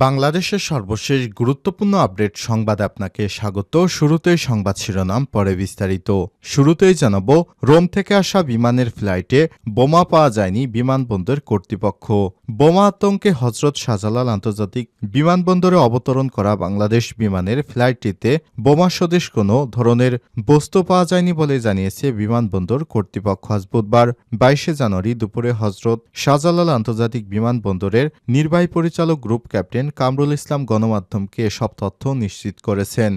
বাংলাদেশের সর্বশেষ গুরুত্বপূর্ণ আপডেট সংবাদ আপনাকে স্বাগত। শুরুতেই সংবাদ শিরোনাম, পরে বিস্তারিত। শুরুতেই জানাব, রোম থেকে আসা বিমানের ফ্লাইটে বোমা পাওয়া যায়নি বিমানবন্দর কর্তৃপক্ষ। বোমা আতঙ্কে হজরত শাহজালাল আন্তর্জাতিক বিমানবন্দরে অবতরণ করা বাংলাদেশ বিমানের ফ্লাইটটিতে বোমা সদৃশ কোনো ধরনের বস্তু পাওয়া যায়নি বলে জানিয়েছে বিমানবন্দর কর্তৃপক্ষ। আজ বুধবার, বাইশে জানুয়ারি দুপুরে হজরত শাহজালাল আন্তর্জাতিক বিমানবন্দরের নির্বাহী পরিচালক গ্রুপ ক্যাপ্টেন কামরুল ইসলাম গণমাধ্যমকে এসব তথ্য নিশ্চিত করেছেন।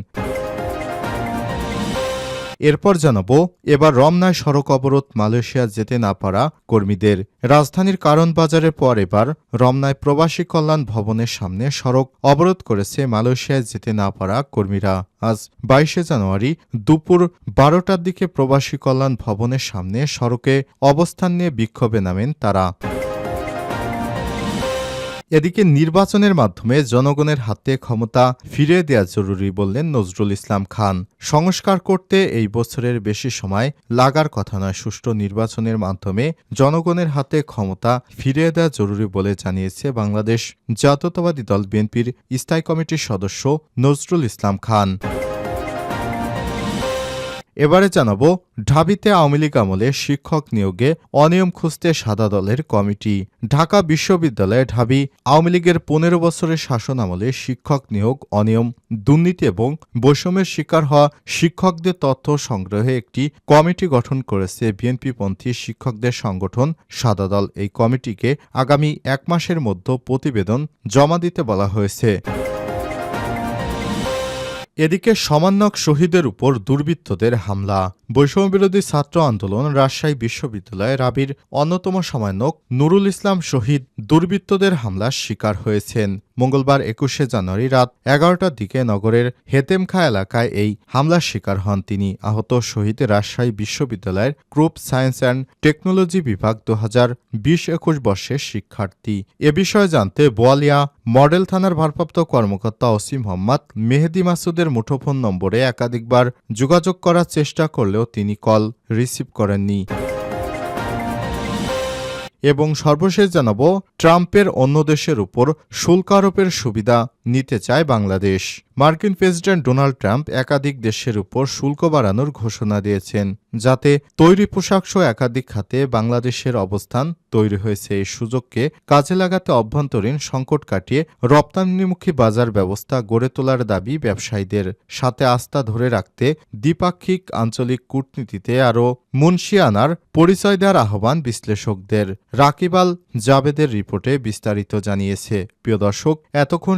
এরপর জানাব, এবার রমনায় সড়ক অবরোধ মালয়েশিয়া যেতে না পারা কর্মীদের। রাজধানীর কারণ বাজারের পর এবার রমনায় প্রবাসী কল্যাণ ভবনের সামনে সড়ক অবরোধ করেছে মালয়েশিয়ায় যেতে না পারা কর্মীরা। আজ বাইশে জানুয়ারি দুপুর বারোটার দিকে প্রবাসী কল্যাণ ভবনের সামনে সড়কে অবস্থান নিয়ে বিক্ষোভে নামেন তারা। এদিকে নির্বাচনের মাধ্যমে জনগণের হাতে ক্ষমতা ফিরে দেয়া জরুরি বললেন নজরুল ইসলাম খান। সংস্কার করতে এই বছরের বেশি সময় লাগার কথা নয়, সুষ্ঠু নির্বাচনের মাধ্যমে জনগণের হাতে ক্ষমতা ফিরিয়ে দেওয়া জরুরি বলে জানিয়েছে বাংলাদেশ জাতীয়তাবাদী দল বিএনপির স্থায়ী কমিটির সদস্য নজরুল ইসলাম খান। এবারে জানাব, ঢাবিতে আওয়ামী লীগ আমলে শিক্ষক নিয়োগে অনিয়ম খুঁজতে সাদা দলের কমিটি। ঢাকা বিশ্ববিদ্যালয়ে ঢাবি আওয়ামী লীগের পনেরো বছরের শাসন আমলে শিক্ষক নিয়োগ অনিয়ম, দুর্নীতি এবং বৈষম্যের শিকার হওয়া শিক্ষকদের তথ্য সংগ্রহে একটি কমিটি গঠন করেছে বিএনপিপন্থী শিক্ষকদের সংগঠন সাদা দল। এই কমিটিকে আগামী এক মাসের মধ্যে প্রতিবেদন জমা দিতে বলা হয়েছে। এদিকে সমান্যক শহীদের উপর দুর্বৃত্তদের হামলা। বৈষম্যবিরোধী ছাত্র আন্দোলন রাজশাহী বিশ্ববিদ্যালয়ে রাবির অন্যতম সমান্যক নুরুল ইসলাম শহীদ দুর্বৃত্তদের হামলার শিকার হয়েছেন। মঙ্গলবার একুশে জানুয়ারি রাত এগারোটার দিকে নগরের হেতেমখা এলাকায় এই হামলার শিকার হন তিনি। আহত শহীদ রাজশাহী বিশ্ববিদ্যালয়ের গ্রুপ সায়েন্স অ্যান্ড টেকনোলজি বিভাগ দু হাজার বিশ একুশ বর্ষের শিক্ষার্থী। এ বিষয়ে জানতে বোয়ালিয়া মডেল থানার ভারপ্রাপ্ত কর্মকর্তা ওসি মোহাম্মদ মেহেদি মাসুদের মুঠোফোন নম্বরে একাধিকবার যোগাযোগ করার চেষ্টা করলেও তিনি কল রিসিভ করেননি। এবং সর্বশেষ জানাব ট্রাম্পের অন্য দেশের উপর শুল্ক আরোপের সুবিধা নিতে চায় বাংলাদেশ। মার্কিন প্রেসিডেন্ট ডোনাল্ড ট্রাম্প একাধিক দেশের উপর শুল্ক বাড়ানোর ঘোষণা দিয়েছেন, যাতে তৈরি পোশাক সহ একাধিক খাতে বাংলাদেশের অবস্থান তৈরি হয়েছে। এই সুযোগকে কাজে লাগাতে অভ্যন্তরীণ সংকট কাটিয়ে রপ্তানিমুখী বাজার ব্যবস্থা গড়ে তোলার দাবি ব্যবসায়ীদের। সাথে আস্থা ধরে রাখতে দ্বিপাক্ষিক আঞ্চলিক কূটনীতিতে আরও মুন্সিয়ানার পরিচয় দেওয়ার আহ্বান বিশ্লেষকদের। রাকিবাল জাবেদের রিপোর্টে বিস্তারিত জানিয়েছে। প্রিয় দর্শক, এতক্ষণ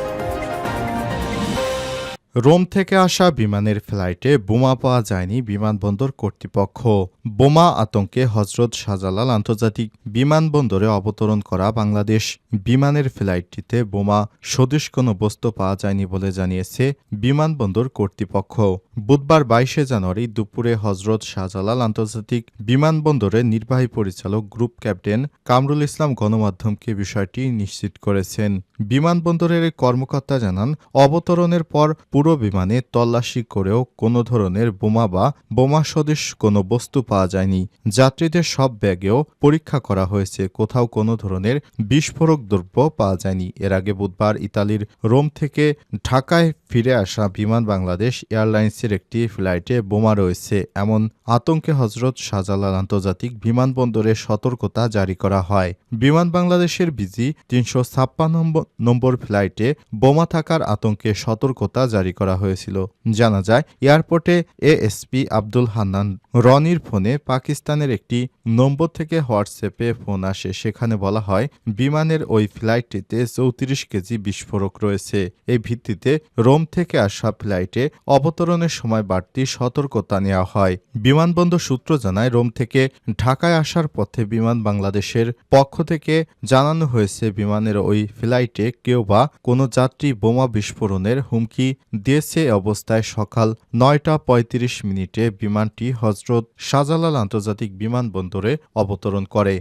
রোম থেকে আসা বিমানের ফ্লাইটে বোমা পাওয়া যায়নি বিমানবন্দর কর্তৃপক্ষ। বোমা আতঙ্কে হজরত শাহজালাল আন্তর্জাতিক বিমানবন্দরে অবতরণ করা বাংলাদেশ। বিমানের ফ্লাইটটিতে বোমা সদৃশ কোনো বস্তু পাওয়া যায়নি বলে জানিয়েছে বিমানবন্দর কর্তৃপক্ষ। বুধবার বাইশে জানুয়ারি দুপুরে হজরত শাহজালাল আন্তর্জাতিক বিমানবন্দরের নির্বাহী পরিচালক গ্রুপ ক্যাপ্টেন কামরুল ইসলাম গণমাধ্যমকে বিষয়টি নিশ্চিত করেছেন। বিমানবন্দরের কর্মকর্তা জানান, অবতরণের পর পুরো বিমানে তল্লাশি করেও কোনো ধরনের বোমা বা বোমা সদৃশ কোনো বস্তু পাওয়া যায়নি। যাত্রীদের সব ব্যাগেও পরীক্ষা করা হয়েছে, কোথাও কোনো ধরনের বিস্ফোরক দ্রব্য পাওয়া যায়নি। এর আগে বুধবার ইতালির রোম থেকে ঢাকায় ফিরে আসা বিমান বাংলাদেশ এয়ারলাইন্সের একটি ফ্লাইটে বোমা রয়েছে। এমন আতঙ্কে হজরত শাহজালাল আন্তর্জাতিক বিমানবন্দরে সতর্কতা জারি করা হয়। বিমান বাংলাদেশের বিজি তিনশো ছাপ্পান্ন নম্বর ফ্লাইটে বোমা থাকার আতঙ্কে সতর্কতা জারি জারি করা হয়েছিল। জানা যায়, এয়ারপোর্টে এএসপি আব্দুল হান্নান রনির ফোনে পাকিস্তানের একটি নম্বর থেকে হোয়াটসঅ্যাপে ফোন আসে। সেখানে বলা হয়, বিমানের ওই ফ্লাইটটিতে চৌত্রিশ কেজি বিস্ফোরক রয়েছে। এই ভিত্তিতে রোম থেকে আসা ফ্লাইটে অবতরণের সময় বাড়তি সতর্কতা নেওয়া হয়। বিমানবন্দর সূত্র জানায়, রোম থেকে ঢাকায় আসার পথে বিমান বাংলাদেশের পক্ষ থেকে জানানো হয়েছে, বিমানের ওই ফ্লাইটে কেউ বা কোনো যাত্রী বোমা বিস্ফোরণের হুমকি দিয়েছে অবস্থায় সকাল নয়টা পঁয়ত্রিশ মিনিটে বিমানটি হজরত শাহজালাল আন্তর্জাতিক বিমানবন্দরে অবতরণ করে।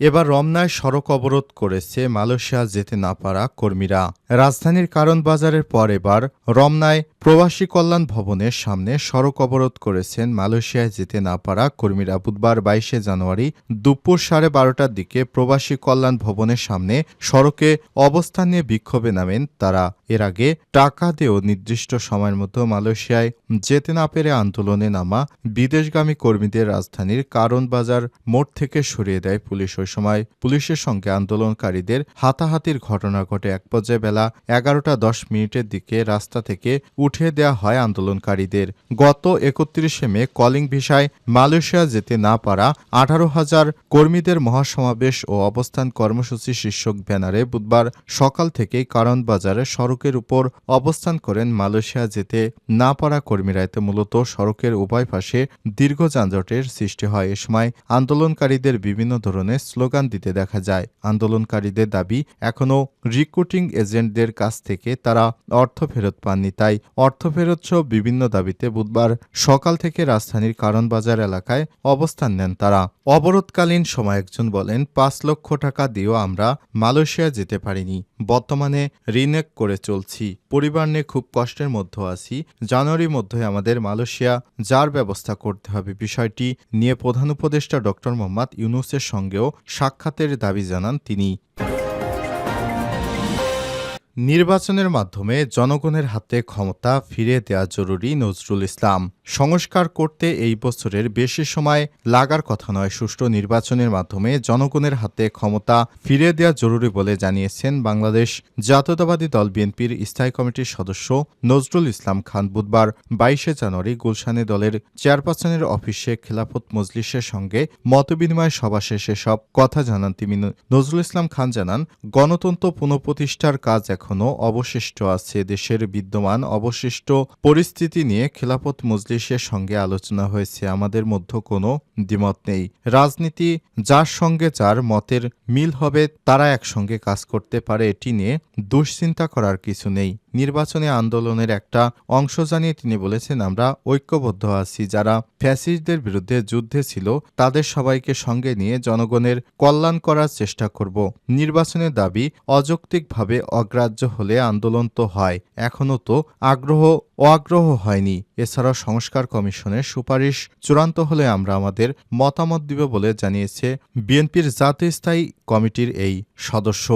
এবার রমনায় সড়ক অবরোধ করেছে মালয়েশিয়া যেতে না পারা কর্মীরা। রাজধানীর কারণ বাজারের পর এবার রমনায় প্রবাসী কল্যাণ ভবনের সামনে সড়ক অবরোধ করেছেন মালয়েশিয়ায় যেতে না পারা কর্মীরা। বুধবার বাইশে জানুয়ারি দুপুর সাড়ে বারোটার দিকে প্রবাসী কল্যাণ ভবনের সামনে সড়কে অবস্থান নিয়ে বিক্ষোভে নামেন তারা। এর আগে টাকা দিয়েও নির্দিষ্ট সময়ের মধ্যে মালয়েশিয়ায় যেতে না পেরে আন্দোলনে নামা বিদেশগামী কর্মীদের রাজধানীর কারণ বাজার মোড় থেকে সরিয়ে দেয় পুলিশ। ওই সময় পুলিশের সঙ্গে আন্দোলনকারীদের হাতাহাতির ঘটনা ঘটে। এক পর্যায়ে বেলা এগারোটা দশ মিনিটের দিকে রাস্তা থেকে উঠিয়ে দেয়া হয় আন্দোলনকারীদের। গত একত্রিশে মে কলিং ভিসায় মালয়েশিয়া যেতে না পারা আঠারো হাজার কর্মীদের মহাসমাবেশ ও অবস্থান কর্মসূচি শীর্ষক ব্যানারে বুধবার সকাল থেকেই কারণ বাজারে সড়কের উপর অবস্থান করেন মালয়েশিয়া যেতে না পারা কর্মীরা। এতে মূলত সড়কের উভয় পাশে দীর্ঘ যানজটের সৃষ্টি হয়। এ সময় আন্দোলনকারীদের বিভিন্ন ধরনের স্লোগান দিতে দেখা যায়। আন্দোলনকারীদের দাবি, এখনও রিক্রুটিং এজেন্টদের কাছ থেকে তারা অর্থ ফেরত পাননি। তাই অর্থ ফেরত সহ বিভিন্ন দাবিতে বুধবার সকাল থেকে রাজধানীর কারণ বাজার এলাকায় অবস্থান নেন তারা। অবরোধকালীন সময় একজন বলেন, পাঁচ লক্ষ টাকা দিয়েও আমরা মালয়েশিয়া যেতে পারিনি। বর্তমানে রিনেক করে চলছি। পরিবার নিয়ে খুব কষ্টের মধ্যে আছি। জানুয়ারির মধ্যে আমাদের মালয়েশিয়া যার ব্যবস্থা করতে হবে বিষয়টি নিয়ে প্রধান উপদেষ্টা ডক্টর মোহাম্মদ ইউনুসের সঙ্গেও সাক্ষাতের দাবি জানান তিনি। নির্বাচনের মাধ্যমে জনগণের হাতে ক্ষমতা ফিরে দেওয়া জরুরি নজরুল ইসলাম। সংস্কার করতে এই বছরের বেশি সময় লাগার কথা নয়। সুষ্ঠু নির্বাচনের মাধ্যমে জনগণের হাতে ক্ষমতা ফিরে দেওয়া জরুরি বলে জানিয়েছেন বাংলাদেশ জাতীয়তাবাদী দল বিএনপির স্থায়ী কমিটির সদস্য নজরুল ইসলাম খান। বুধবার বাইশে জানুয়ারি গুলশানে দলের চেয়ারপারসনের অফিসে খেলাফত মজলিসের সঙ্গে মতবিনিময় সভা শেষে সব কথা জানান তিনি। নজরুল ইসলাম খান জানান, গণতন্ত্র পুনঃপ্রতিষ্ঠার কাজ এখনও অবশিষ্ট আছে। দেশের বিদ্যমান অবশিষ্ট পরিস্থিতি নিয়ে খেলাফত মজলিসের সঙ্গে আলোচনা হয়েছে। আমাদের মধ্যে কোনো দ্বিমত নেই। রাজনীতি যার সঙ্গে যার মতের মিল হবে, তারা একসঙ্গে কাজ করতে পারে, এটি নিয়ে দুশ্চিন্তা করার কিছু নেই। নির্বাচনী আন্দোলনের একটা অংশ জানিয়ে তিনি বলেছেন, আমরা ঐক্যবদ্ধ আছি। যারা ফ্যাসিস্টদের বিরুদ্ধে যুদ্ধে ছিল, তাদের সবাইকে সঙ্গে নিয়ে জনগণের কল্যাণ করার চেষ্টা করব। নির্বাচনের দাবি অযৌক্তিকভাবে অগ্রাহ্য হলে আন্দোলন তো হয় এখনও তো আগ্রহ অআগ্রহ হয়নি। এছাড়াও সংস্কার কমিশনের সুপারিশ চূড়ান্ত হলে আমরা আমাদের মতামত দিব বলে জানিয়েছে বিএনপির জাতীয় স্থায়ী কমিটির এই সদস্য।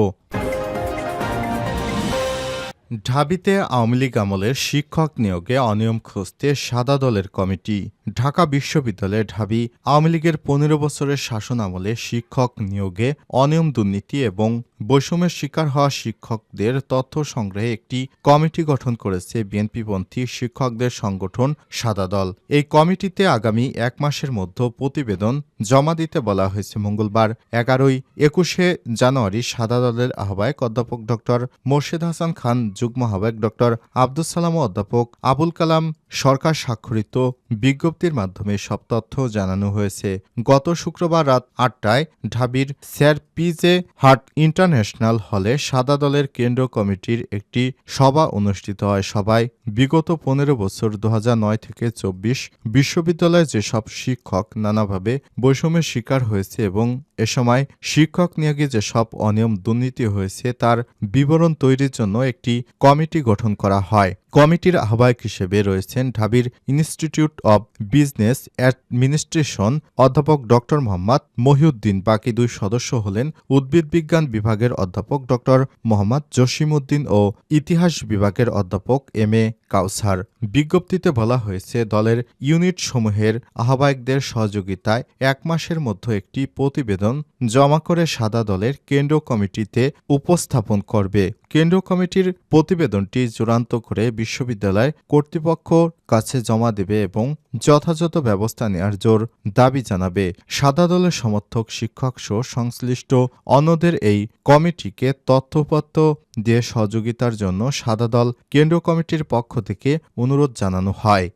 ঢাবিতে আওয়ামী লীগ আমলের শিক্ষক নিয়োগে অনিয়ম খুঁজতে সাদা দলের কমিটি। ঢাকা বিশ্ববিদ্যালয়ে ঢাবি আওয়ামী লীগের পনেরো বছরের শাসন আমলে শিক্ষক নিয়োগে অনিয়ম দুর্নীতি এবং বৈষম্যের শিকার হওয়া শিক্ষকদের তথ্য সংগ্রহে একটি কমিটি গঠন করেছে বিএনপিপন্থী শিক্ষকদের সংগঠন সাদা দল। এই কমিটিতে আগামী এক মাসের মধ্যে প্রতিবেদন জমা দিতে বলা হয়েছে। মঙ্গলবার এগারোই একুশে জানুয়ারি সাদা দলের আহ্বায়ক অধ্যাপক ডক্টর মোর্শেদ হাসান খান, যুগ্ম আহ্বায়ক ডক্টর আব্দুল সালাম অধ্যাপক আবুল কালাম সরকার স্বাক্ষরিত বিজ্ঞপ্তির মাধ্যমে সব তথ্য জানানো হয়েছে। গত শুক্রবার রাত আটটায় ঢাবির Sir P J Hartog international হলে সাদা দলের কেন্দ্র কমিটির একটি সভা অনুষ্ঠিত হয়। সভায় বিগত পনেরো বছর দু হাজার নয় থেকে চব্বিশ বিশ্ববিদ্যালয়ে যেসব শিক্ষক নানাভাবে বৈষম্যের শিকার হয়েছে এবং এ সময় শিক্ষক নিয়োগে যেসব অনিয়ম দুর্নীতি হয়েছে, তার বিবরণ তৈরির জন্য একটি কমিটি গঠন করা হয়। কমিটির আহ্বায়ক হিসেবে রয়েছেন ঢাবির ইনস্টিটিউট অব বিজনেস অ্যাডমিনিস্ট্রেশন অধ্যাপক ড মোহাম্মদ মহিউদ্দিন। বাকি দুই সদস্য হলেন উদ্ভিদ বিজ্ঞান বিভাগের অধ্যাপক ড মোহাম্মদ জসিমউদ্দিন ও ইতিহাস বিভাগের অধ্যাপক এম এ কাউসার। বিজ্ঞপ্তিতে বলা হয়েছে, দলের ইউনিট সমূহের আহ্বায়কদের সহযোগিতায় এক মাসের মধ্যে একটি প্রতিবেদন জমা করে সাদা দলের কেন্দ্রীয় কমিটিতে উপস্থাপন করবে। কেন্দ্র কমিটির প্রতিবেদনটি চূড়ান্ত করে বিশ্ববিদ্যালয় কর্তৃপক্ষ কাছে জমা দেবে এবং যথাযথ ব্যবস্থা নেওয়ার জোর দাবি জানাবে। সাদা দলের সমর্থক, শিক্ষক সহ সংশ্লিষ্ট অন্যদের এই কমিটিকে তথ্যপত্র দিয়ে সহযোগিতার জন্য সাদা দল কেন্দ্রীয় কমিটির পক্ষ থেকে অনুরোধ জানানো হয়।